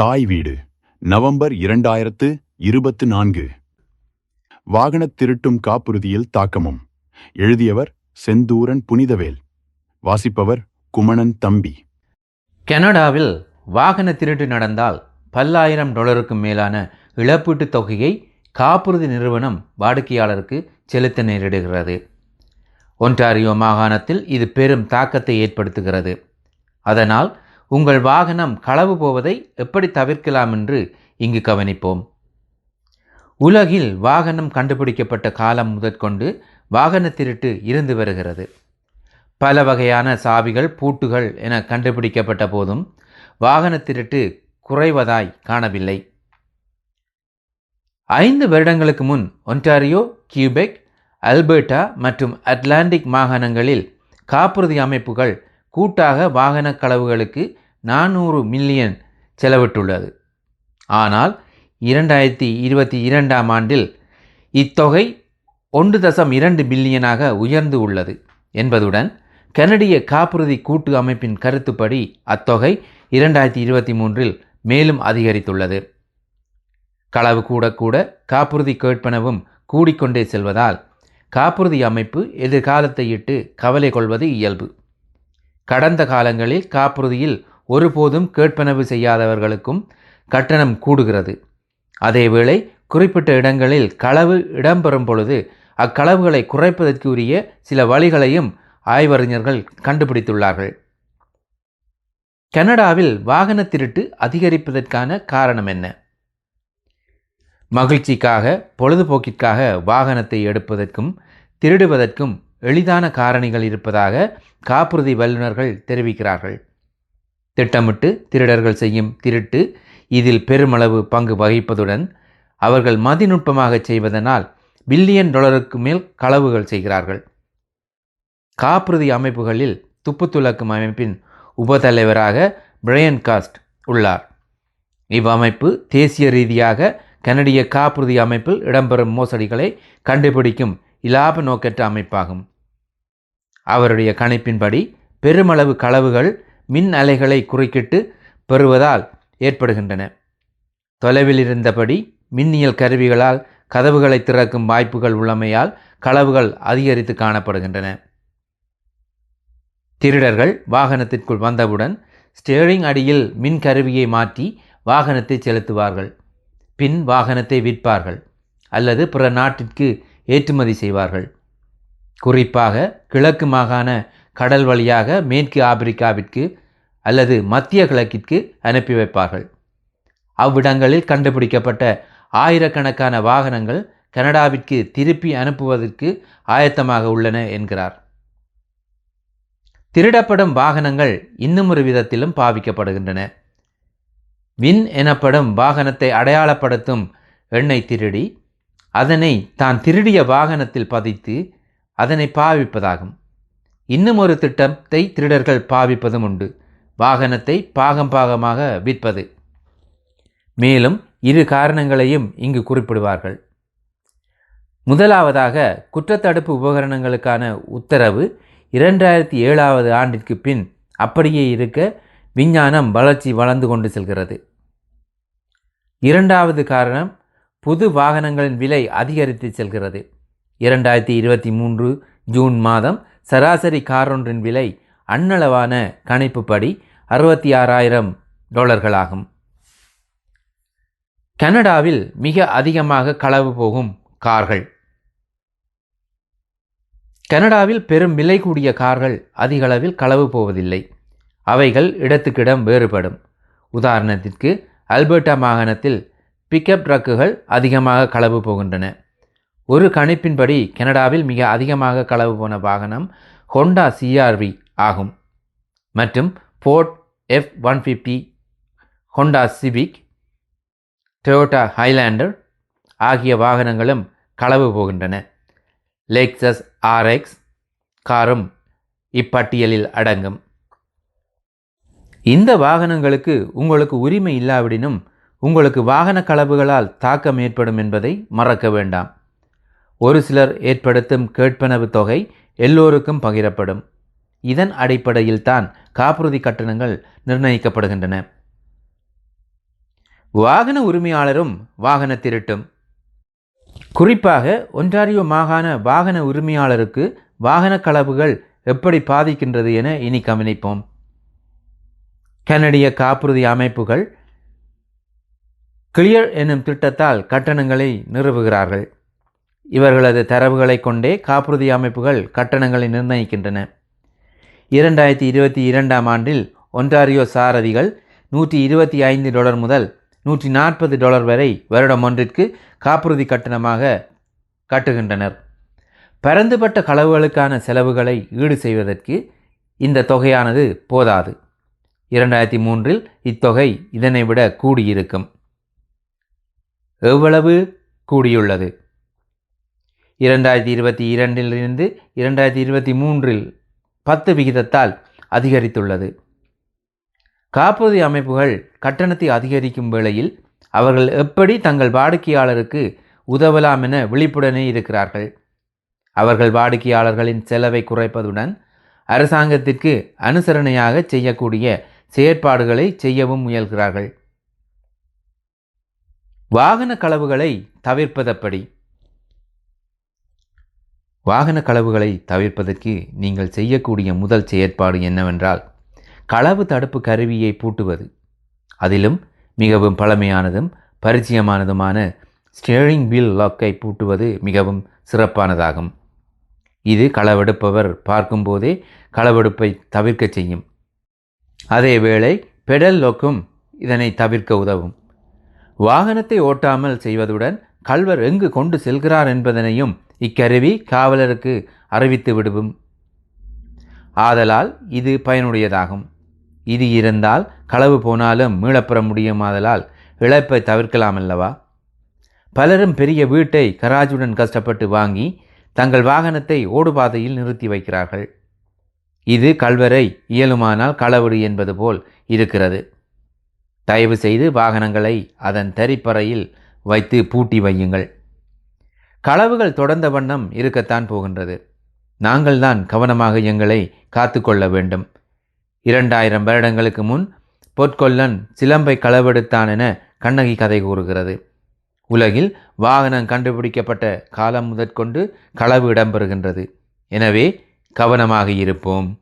தாய் வீடு நவம்பர் இரண்டாயிரத்து இருபத்து நான்கு. வாகனத் திருட்டும் காப்புறுதியில் தாக்கமும். எழுதியவர் செந்தூரன் புனிதவேல். வாசிப்பவர் குமணன் தம்பி. கனடாவில் வாகன திருட்டு நடந்தால் பல்லாயிரம் டாலருக்கும் மேலான இழப்பீட்டுத் தொகையை காப்புறுதி நிறுவனம் வாடிக்கையாளருக்கு செலுத்த நேரிடுகிறது. ஒன்டாரியோ மாகாணத்தில் இது பெரும் தாக்கத்தை ஏற்படுத்துகிறது. அதனால் உங்கள் வாகனம் களவு போவதை எப்படி தவிர்க்கலாம் என்று இங்கு கவனிப்போம். உலகில் வாகனம் கண்டுபிடிக்கப்பட்ட காலம் முதற்கொண்டு வாகன திருட்டு இருந்து வருகிறது. பல வகையான சாவிகள் பூட்டுகள் என கண்டுபிடிக்கப்பட்ட போதும் வாகன திருட்டு குறைவதாய் காணவில்லை. ஐந்து வருடங்களுக்கு முன் ஒன்டாரியோ கியூபெக் அல்பர்டா மற்றும் அட்லாண்டிக் மாகாணங்களில் காப்புறுதி அமைப்புகள் கூட்டாக வாகன களவுகளுக்கு நானூறு மில்லியன் செலவிட்டுள்ளது. ஆனால் இரண்டாயிரத்தி இருபத்தி இரண்டாம் ஆண்டில் இத்தொகை ஒன்று தசம் இரண்டு பில்லியனாக உயர்ந்து உள்ளது என்பதுடன் கனடிய காப்புறுதி கூட்டு அமைப்பின் கருத்துப்படி அத்தொகை இரண்டாயிரத்தி இருபத்தி மூன்றில் மேலும் அதிகரித்துள்ளது. களவு கூட கூட காப்புறுதி கேட்பனவும் கூடிக்கொண்டே செல்வதால் காப்புறுதி அமைப்பு எதிர்காலத்தை இட்டு கவலை கொள்வது இயல்பு. கடந்த காலங்களில் காப்புறுதியில் ஒருபோதும் கேட்பனவு செய்யாதவர்களுக்கும் கட்டணம் கூடுகிறது. அதேவேளை குறிப்பிட்ட இடங்களில் களவு இடம்பெறும் பொழுது அக்களவுகளை குறைப்பதற்கு உரிய சில வழிகளையும் ஆய்வறிஞர்கள் கண்டுபிடித்துள்ளார்கள். கனடாவில் வாகன திருட்டு அதிகரிப்பதற்கான காரணம் என்ன? மகிழ்ச்சிக்காக பொழுதுபோக்கிற்காக வாகனத்தை எடுப்பதற்கும் திருடுவதற்கும் எளிதான காரணிகள் இருப்பதாக காப்புறுதி வல்லுநர்கள் தெரிவிக்கிறார்கள். திட்டமிட்டு திருடர்கள் செய்யும் திருட்டு இதில் பெருமளவு பங்கு வகிப்பதுடன் அவர்கள் மதிநுட்பமாக செய்வதனால் பில்லியன் டாலருக்கு மேல் களவுகள் செய்கிறார்கள். காப்புறுதி அமைப்புகளில் துப்புத்துலக்கும் அமைப்பின் உபதலைவராக பிரையன் காஸ்ட் உள்ளார். இவ்வமைப்பு தேசிய ரீதியாக கனடிய காப்புறுதி அமைப்பில் இடம்பெறும் மோசடிகளை கண்டுபிடிக்கும் இலாப நோக்கற்ற அமைப்பாகும். அவருடைய கணிப்பின்படி பெருமளவு களவுகள் மின் அலைகளை குறுக்கிட்டு பெறுவதால் ஏற்படுகின்றன. தொலைவில் இருந்தபடி மின்னியல் கருவிகளால் கதவுகளை திறக்கும் வாய்ப்புகள் உள்ளமையால் களவுகள் அதிகரித்து காணப்படுகின்றன. திருடர்கள் வாகனத்திற்குள் வந்தவுடன் ஸ்டேரிங் அடியில் மின் கருவியை மாற்றி வாகனத்தை செலுத்துவார்கள். பின் வாகனத்தை விற்பார்கள் அல்லது பிற நாட்டிற்கு ஏற்றுமதி செய்வார்கள். குறிப்பாக கிழக்கு மாகாண கடல் வழியாக மேற்கு ஆப்பிரிக்காவிற்கு அல்லது மத்திய கிழக்கிற்கு அனுப்பி வைப்பார்கள். அவ்விடங்களில் கண்டுபிடிக்கப்பட்ட ஆயிரக்கணக்கான வாகனங்கள் கனடாவிற்கு திருப்பி அனுப்புவதற்கு ஆயத்தமாக உள்ளன என்கிறார். திருடப்படும் வாகனங்கள் இன்னும் ஒரு விதத்திலும் பாவிக்கப்படுகின்றன. வின் எனப்படும் வாகனத்தை அடையாளப்படுத்தும் எண்ணை திருடி அதனை தான் திருடிய வாகனத்தில் பதித்து அதனை பாவிப்பதாகும். இன்னும் ஒரு திட்டத்தை திருடர்கள் பாவிப்பதும் உண்டு. வாகனத்தை பாகம் பாகமாக விற்பது. மேலும் இரு காரணங்களையும் இங்கு குறிப்பிடுவார்கள். முதலாவதாக குற்றத்தடுப்பு உபகரணங்களுக்கான உத்தரவு இரண்டாயிரத்தி ஏழாவது ஆண்டிற்கு பின் அப்படியே இருக்க விஞ்ஞானம் வளர்ச்சி வளர்ந்து கொண்டு செல்கிறது. இரண்டாவது காரணம் புது வாகனங்களின் விலை அதிகரித்து செல்கிறது. இரண்டாயிரத்தி இருபத்தி மூன்று ஜூன் மாதம் சராசரி காரொன்றின் விலை அன்னளவான கணிப்புப்படி அறுபத்தி ஆறாயிரம் டாலர்களாகும். கனடாவில் மிக அதிகமாக களவு போகும் கார்கள். கனடாவில் பெரும் விலை கூடிய கார்கள் அதிகளவில் களவு போவதில்லை. அவைகள் இடத்துக்கிடம் வேறுபடும். உதாரணத்திற்கு அல்பர்டா மாகாணத்தில் பிக்கப் ட்ரக்குகள் அதிகமாக களவு போகின்றன. ஒரு கணிப்பின்படி கனடாவில் மிக அதிகமாக களவு போன வாகனம் ஹோண்டா சிஆர்வி ஆகும். மற்றும் Ford F one fifty Honda Civic Toyota Highlander ஆகிய வாகனங்களும் களவு போகின்றன. லெக்சஸ் ஆர்எக்ஸ் காரும் இப்பட்டியலில் அடங்கும். இந்த வாகனங்களுக்கு உங்களுக்கு உரிமை இல்லாவிடினும் உங்களுக்கு வாகன களவுகளால் தாக்கம் ஏற்படும் என்பதை மறக்க வேண்டாம். ஒரு சிலர் ஏற்படுத்தும் கேட்பனவு தொகை எல்லோருக்கும் பகிரப்படும். இதன் அடிப்படையில் தான் காப்புறுதி கட்டணங்கள் நிர்ணயிக்கப்படுகின்றன. வாகன உரிமையாளரும் வாகன திருட்டும். குறிப்பாக ஒன்டாரியோ மாகாண வாகன உரிமையாளருக்கு வாகன களவுகள் எப்படி பாதிக்கின்றது என இனி கவனிப்போம். கனடிய காப்புறுதி அமைப்புகள் கிளியர் என்னும் திட்டத்தால் கட்டணங்களை நிறுவுகிறார்கள். இவர்களது தரவுகளை கொண்டே காப்புறுதி அமைப்புகள் கட்டணங்களை நிர்ணயிக்கின்றன. இரண்டாயிரத்தி இருபத்தி இரண்டாம் ஆண்டில் ஒன்டாரியோ சாரதிகள் நூற்றி இருபத்தி ஐந்து டாலர் முதல் நூற்றி நாற்பது டாலர் வரை வருடம் ஒன்றிற்கு காப்புறுதி கட்டணமாக கட்டுகின்றனர். பரந்துபட்ட களவுகளுக்கான செலவுகளை ஈடு செய்வதற்கு இந்த தொகையானது போதாது. இரண்டாயிரத்தி மூன்றில் இத்தொகை இதனை விட கூடியிருக்கும். எவ்வளவு கூடியுள்ளது? இரண்டாயிரத்தி இருபத்தி இரண்டிலிருந்து இரண்டாயிரத்தி இருபத்தி மூன்றில் பத்து விகிதத்தால் அதிகரித்துள்ளது. காப்புறுதி அமைப்புகள் கட்டணத்தை அதிகரிக்கும் வேளையில் அவர்கள் எப்படி தங்கள் வாடிக்கையாளருக்கு உதவலாம் என விழிப்புடனே இருக்கிறார்கள். அவர்கள் வாடிக்கையாளர்களின் செலவை குறைப்பதுடன் அரசாங்கத்திற்கு அனுசரணையாக செய்யக்கூடிய செயற்பாடுகளை செய்யவும் முயல்கிறார்கள். வாகன களவுகளை தவிர்ப்பதப்படி வாகன களவுகளை தவிர்ப்பதற்கு நீங்கள் செய்யக்கூடிய முதல் செயற்பாடு என்னவென்றால் களவு தடுப்பு கருவியை பூட்டுவது. அதிலும் மிகவும் பழமையானதும் பரிச்சயமானதுமான ஸ்டேரிங் வீல் லாக்கை பூட்டுவது மிகவும் சிறப்பானதாகும். இது களவெடுப்பவர் பார்க்கும்போதே களவெடுப்பை தவிர்க்க செய்யும். அதேவேளை பெடல் லோக்கும் இதனை தவிர்க்க உதவும். வாகனத்தை ஓட்டாமல் செய்வதுடன் கல்வர் எங்கு கொண்டு செல்கிறார் என்பதனையும் இக்கருவி காவலருக்கு அறிவித்து விடுவோம். ஆதலால் இது பயனுடையதாகும். இது இருந்தால் களவு போனாலும் மீளப்பெற முடியுமாதலால் இழப்பை தவிர்க்கலாம் அல்லவா? பலரும் பெரிய வீட்டை கராஜுடன் கஷ்டப்பட்டு வாங்கி தங்கள் வாகனத்தை ஓடுபாதையில் நிறுத்தி வைக்கிறார்கள். இது கல்வரை இயலுமானால் களவடு என்பது போல் இருக்கிறது. தயவு செய்து வாகனங்களை அதன் தரிப்பறையில் வைத்து பூட்டி வையுங்கள். களவுகள் தொடர்ந்த வண்ணம் இருக்கத்தான் போகின்றது. நாங்கள்தான் கவனமாக எங்களை காத்து கொள்ள வேண்டும். இரண்டாயிரம் வருடங்களுக்கு முன் பொற்கொல்லன் சிலம்பை களவெடுத்தான் என கண்ணகி கதை கூறுகிறது. உலகில் வாகனம் கண்டுபிடிக்கப்பட்ட காலம் முதற்கொண்டு களவு இடம்பெறுகின்றது. எனவே கவனமாக இருப்போம்.